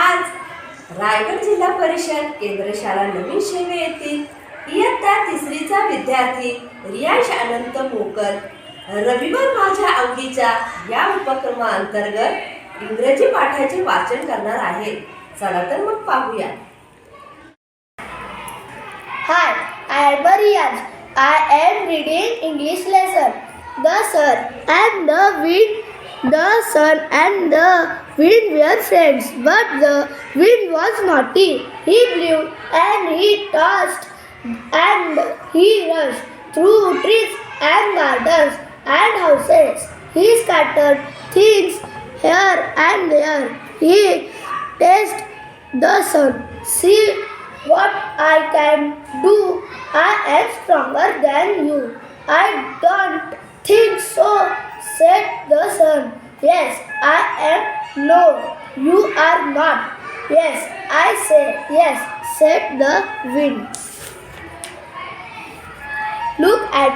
आज रायगड जिल्हा परिषद केंद्र शाळा नवीन शेवे येथील इयत्ता तिसरीचा विद्यार्थी रियाश अनंत मोकर. रविवार माझ्या आवडीच्या या उपक्रमाअंतर्गत इंग्रजी पाठाचे वाचन करणार आहे. चला तर मग पाहूया. Hi I am Riyaz I am reading English lesson the sir and the with the sun and the wind were friends, but the wind was naughty. He blew and he tossed and he rushed through trees and gardens and houses. He scattered things here and there. He tasted the sun. See what I can do. I am stronger than you. I don't think so, said the sun. Yes, I am. No, you are not. Yes, I say yes, said the wind. Look at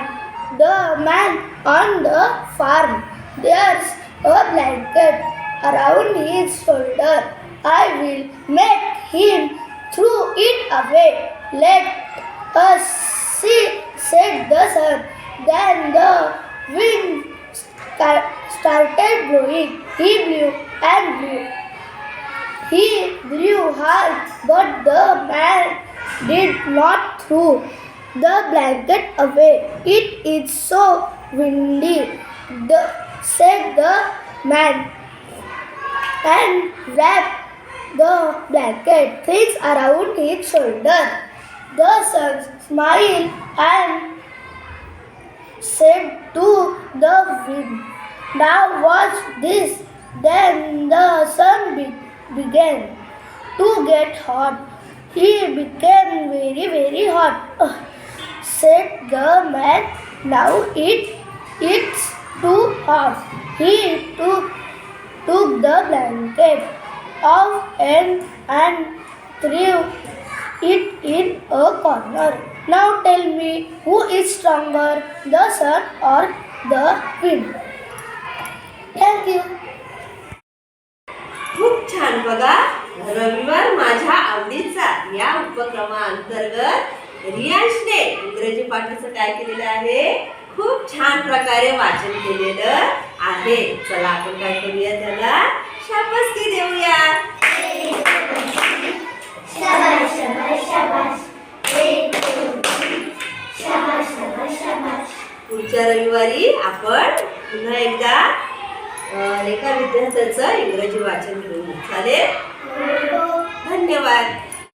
the man on the farm. There's a blanket around his shoulder. I will make him throw it away. Let us see, said the sun. Then the wind started blowing. He blew and blew. He blew hard, but the man did not throw the blanket away. It is so windy, the, said the man, and wrapped the blanket things around his shoulder. The sun smiled and said to the wind, Now watch this. Then the sun be- began to get hot. He became very, very hot. Ugh, said the man, Now it it's too hot. He took, took the blanket off and, and threw it in a corner. Now tell me who is stronger, the sun or the wind? खूप छान बघा. रविवार माझ्या आवडीचा या उपक्रमाअंतर्गत रियांशने इंग्रजी पाठाचं काय केलेलं आहे? खूप छान प्रकारे वाचन केलेलं आहे. चला आपण काय करूया त्याला? शाबासकी देऊया. पुढच्या रविवारी आपण पुन्हा एकदा एका विद्यार्थ्याचं? इंग्रजी वाचन घेऊन चालेल धन्यवाद.